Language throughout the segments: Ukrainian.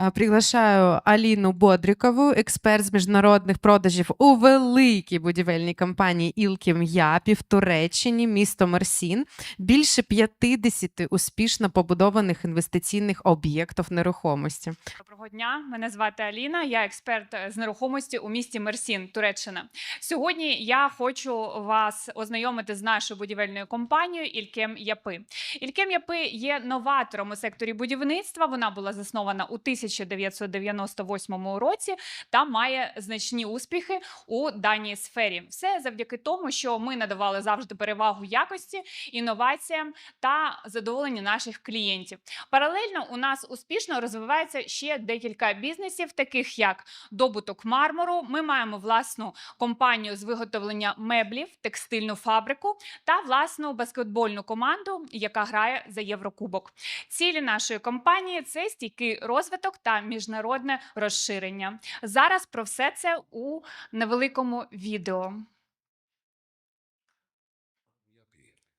Е, Приглашаю Аліну Бодрікову, експерт з міжнародних продажів у великій будівельній компанії Ілкім Япі в Туреччині, місто Мерсін. Більше 50 успішно побудованих інвестиційних об'єктів нерухомості. Доброго дня, мене звати Аліна. Я експерт з нерухомості у місті Мерсін, Туреччина. Сьогодні я хочу вас ознайомити з нашою будівельною компанією Ількем Япи. Ількем Япи є новатором у секторі будівництва. Вона була заснована у 1998 році та має значні успіхи у даній сфері. Все завдяки тому, що ми надавали завжди перевагу якості, інноваціям та задоволенню наших клієнтів. Паралельно у нас успішно розвивається ще декілька бізнесів, таких як добуток мармуру. Ми маємо власну компанію з виготовлення меблів, текстильну фабрику та власну баскетбольну команду, яка грає за Єврокубок. Цілі нашої компанії це стійкий розвиток та міжнародне розширення. Зараз про все це у невеликому відео.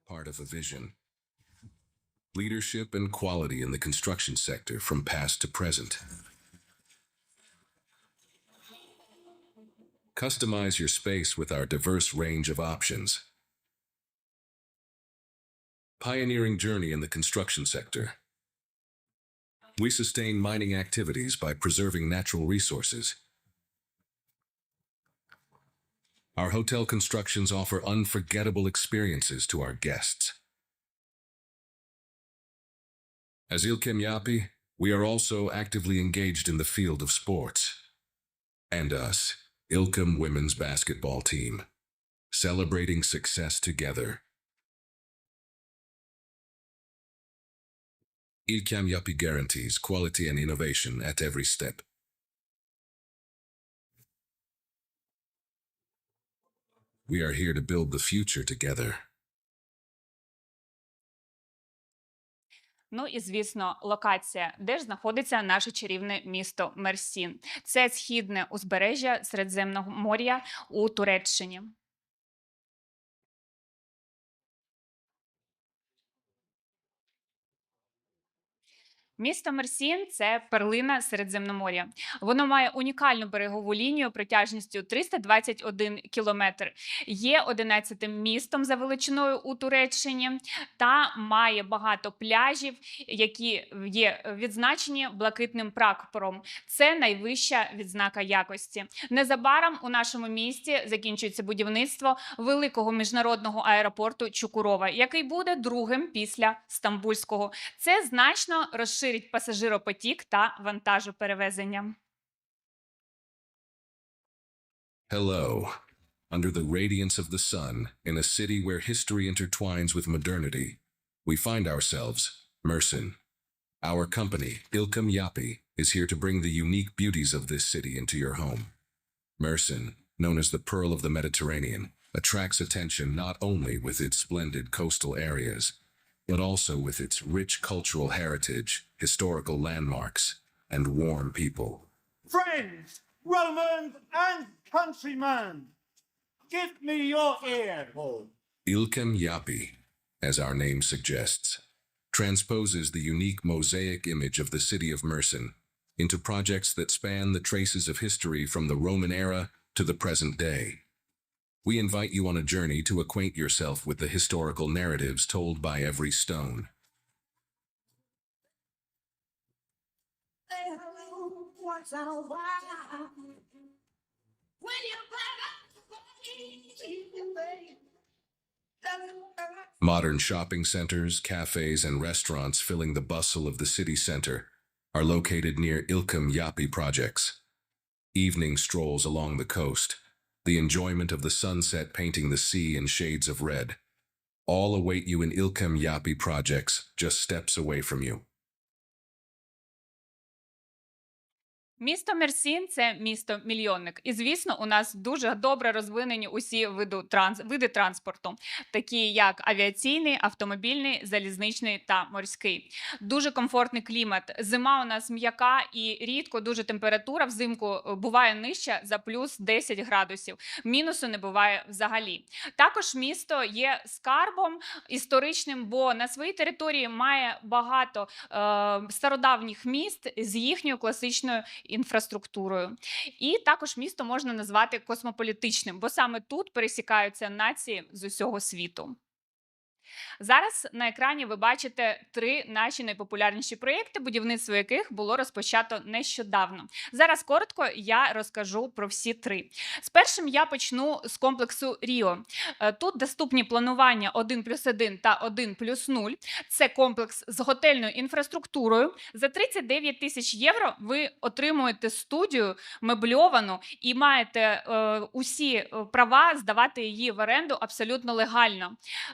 part of a vision. Leadership and quality in the construction sector from past to present. Customize your space with our diverse range of options. Pioneering journey in the construction sector. We sustain mining activities by preserving natural resources. Our hotel constructions offer unforgettable experiences to our guests. As Ilkem Yapi, we are also actively engaged in the field of sports. And us, Ilkem Women's Basketball Team, celebrating success together. Ilkem Yapi guarantees quality and innovation at every step. We are here to build the future together. Ну і звісно, локація, де ж знаходиться наше чарівне місто Мерсін. Це східне узбережжя Середземного моря у Туреччині. Місто Мерсін це перлина Середземномор'я. Воно має унікальну берегову лінію протяжністю 321 кілометр. Є 11-тим містом за величиною у Туреччині та має багато пляжів, які є відзначені блакитним прапором. Це найвища відзнака якості. Незабаром у нашому місті закінчується будівництво великого міжнародного аеропорту Чукурова, який буде другим після Стамбульського. Це значно розширить пасажиропотік та вантажоперевезення. Hello. Under the radiance of the sun, in a city where history intertwines with modernity, we find ourselves, Mersin. Our company, Ilkem Yapi, is here to bring the unique beauties of this city into your home. Mersin, known as the Pearl of the Mediterranean, attracts attention not only with its splendid coastal areas, but also with its rich cultural heritage, historical landmarks, and warm people. Friends, Romans, and countrymen, give me your ear. Ilkem Yapi, as our name suggests, transposes the unique mosaic image of the city of Mersin into projects that span the traces of history from the Roman era to the present day. We invite you on a journey to acquaint yourself with the historical narratives told by every stone. Modern shopping centers, cafes, and restaurants filling the bustle of the city center are located near Ilkem Yapi projects. Evening strolls along the coast, the enjoyment of the sunset painting the sea in shades of red, all await you in Ilkem Yapi projects just steps away from you. Місто Мерсін це місто мільйонник. І звісно, у нас дуже добре розвинені усі виду транс, види транспорту, такі як авіаційний, автомобільний, залізничний та морський. Дуже комфортний клімат. Зима у нас м'яка і рідко дуже температура взимку е, буває нижча за плюс 10 градусів. Мінусу не буває взагалі. Також місто є скарбом історичним, бо на своїй території має багато е, стародавніх міст з їхньою класичною інфраструктурою. І також місто можна назвати космополітичним, бо саме тут пересікаються нації з усього світу. Зараз на екрані ви бачите три наші найпопулярніші проєкти, будівництво яких було розпочато нещодавно. Зараз коротко я розкажу про всі три. З першим я почну з комплексу Ріо. Е, Тут доступні планування 1 плюс 1 та 1 плюс 0. Це комплекс з готельною інфраструктурою. За 39 тисяч євро ви отримуєте студію мебльовану і маєте е, усі е, права здавати її в оренду абсолютно легально.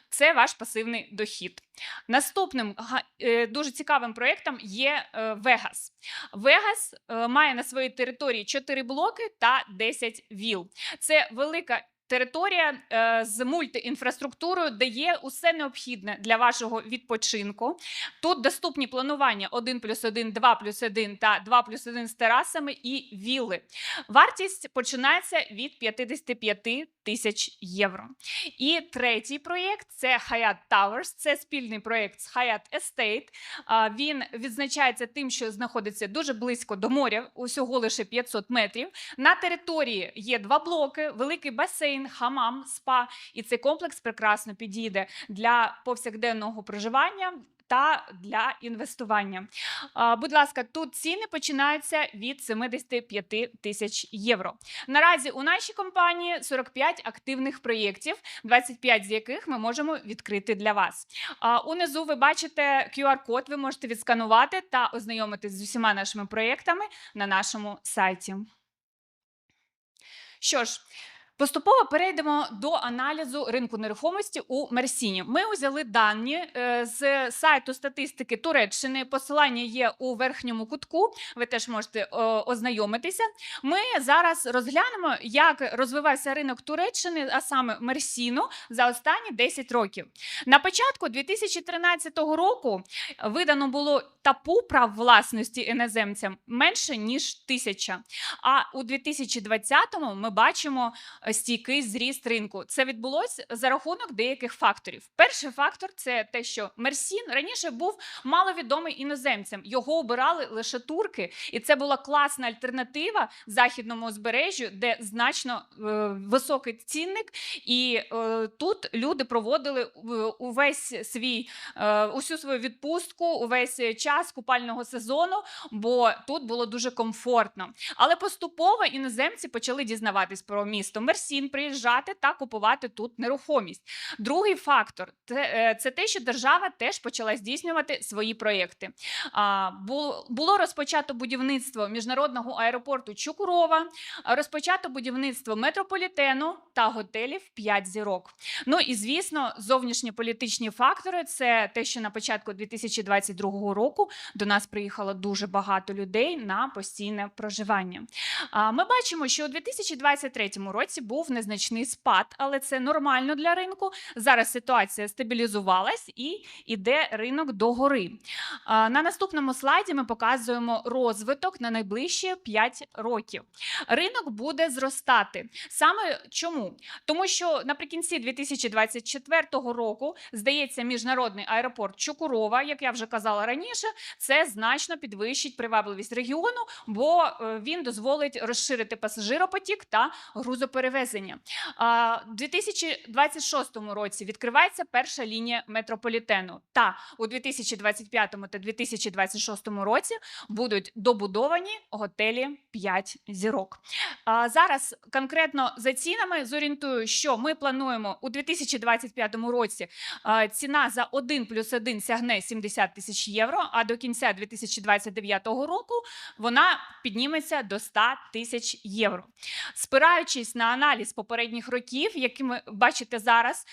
Це ваш пасивний дохід. Наступним е, дуже цікавим проєктом є е, Вегас. Вегас е, має на своїй території 4 блоки та 10 віл. Це велика. Територія е, з мультиінфраструктурою, де є усе необхідне для вашого відпочинку. Тут доступні планування 1 плюс 1, 2 плюс 1 та 2 плюс 1 з терасами і вілли. Вартість починається від 55 тисяч євро. І третій проєкт це Hyatt Towers. Це спільний проєкт з Hyatt Estate. Він відзначається тим, що знаходиться дуже близько до моря, усього лише 500 метрів. На території є два блоки: великий басейн, хамам, спа. І цей комплекс прекрасно підійде для повсякденного проживання. Та для інвестування. Будь ласка, тут ціни починаються від 75 тисяч євро. Наразі у нашій компанії 45 активних проєктів, 25 з яких ми можемо відкрити для вас. Унизу ви бачите QR-код, ви можете відсканувати та ознайомитись з усіма нашими проєктами на нашому сайті. Що ж, Поступово перейдемо до аналізу ринку нерухомості у Мерсіні. Ми узяли дані е, з сайту статистики Туреччини. Посилання є у верхньому кутку. Ви теж можете е, ознайомитися. Ми зараз розглянемо, як розвивався ринок Туреччини, а саме Мерсіну, за останні 10 років. На початку 2013 року видано було тапу прав власності іноземцям менше ніж тисяча. А у 2020-му ми бачимо стійкий зріст ринку. Це відбулося за рахунок деяких факторів. Перший фактор це те, що Мерсін раніше був маловідомий іноземцям. Його обирали лише турки, і це була класна альтернатива західному узбережжю, де значно е, високий цінник. І е, тут люди проводили е, увесь свій е, усю свою відпустку, увесь час купального сезону, бо тут було дуже комфортно. Але поступово іноземці почали дізнаватись про місто Мерсін, приїжджати та купувати тут нерухомість. Другий фактор це, е, це те, що держава теж почала здійснювати свої проєкти. Було розпочато будівництво міжнародного аеропорту Чукурова, розпочато будівництво метрополітену та готелів 5 зірок. Ну і звісно, зовнішньополітичні фактори це те, що на початку 2022 року до нас приїхало дуже багато людей на постійне проживання. Ми бачимо, що у 2023 році був незначний спад, але це нормально для ринку. Зараз ситуація стабілізувалась і йде ринок догори. На наступному слайді ми показуємо розвиток на найближчі 5 років. Ринок буде зростати. Саме чому? Тому що наприкінці 2024 року, здається, міжнародний аеропорт Чукурова, як я вже казала раніше, це значно підвищить привабливість регіону, бо е, він дозволить розширити пасажиропотік та грузоперевезення. А, У 2026 році відкривається перша лінія метрополітену. Та у 2025 та 2026 році будуть добудовані готелі 5 зірок. Зараз конкретно за цінами зорієнтую, що ми плануємо у 2025 році. Ціна за 1 плюс 1 сягне 70 тисяч євро, а до кінця 2029 року вона підніметься до 100 тисяч євро. Спираючись на аналіз попередніх років, які ми бачите зараз,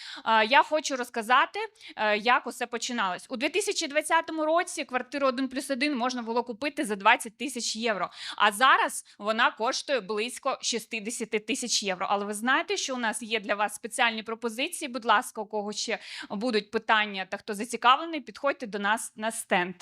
я хочу розказати, е, як усе починалось. У 2020 році квартиру 1 плюс 1 можна було купити за 20 тисяч євро. А зараз вона коштує близько 60 тисяч євро. Але ви знаєте, що у нас є для вас спеціальні пропозиції. Будь ласка, у кого ще будуть питання та хто зацікавлений, підходьте до нас на стенд.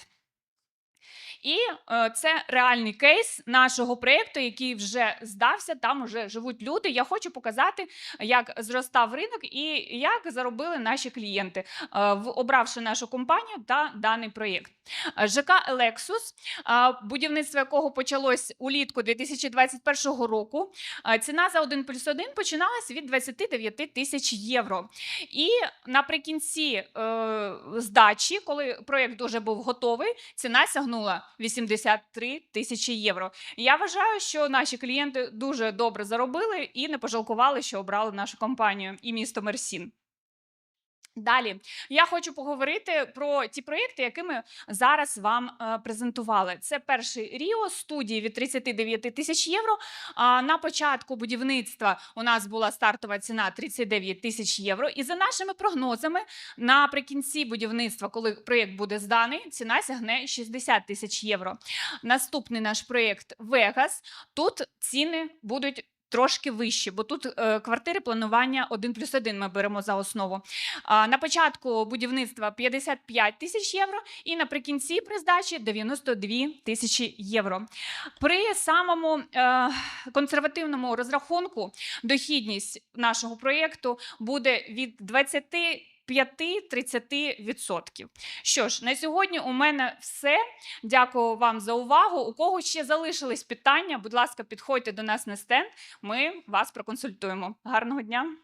І е, це реальний кейс нашого проєкту, який вже здався. Там вже живуть люди. Я хочу показати, як зростав ринок і як заробили наші клієнти, е, обравши нашу компанію та даний проєкт. ЖК Елексус, будівництво якого почалось улітку 2021 року. Е, Ціна за 1 плюс 1 починалась від 29 тисяч євро. І наприкінці здачі, коли проєкт вже був готовий, ціна сягнула 83 тисячі євро. Я вважаю, що наші клієнти дуже добре заробили і не пожалкували, що обрали нашу компанію і місто Мерсін. Далі я хочу поговорити про ті проєкти, які ми зараз вам е, презентували. Це перший Ріо студії від 39 тисяч євро. На початку будівництва у нас була стартова ціна 39 тисяч євро. І за нашими прогнозами, наприкінці будівництва, коли проєкт буде зданий, ціна сягне 60 тисяч євро. Наступний наш проєкт Вегас. Тут ціни будуть. Трошки вищі, бо тут е, квартири планування 1 плюс 1 ми беремо за основу. А, на початку будівництва 55 тисяч євро, і наприкінці при здачі 92 тисячі євро. При самому е, консервативному розрахунку дохідність нашого проєкту буде від 25-30%. Що ж, на сьогодні у мене все. Дякую вам за увагу. У кого ще залишились питання, будь ласка, підходьте до нас на стенд. Ми вас проконсультуємо. Гарного дня!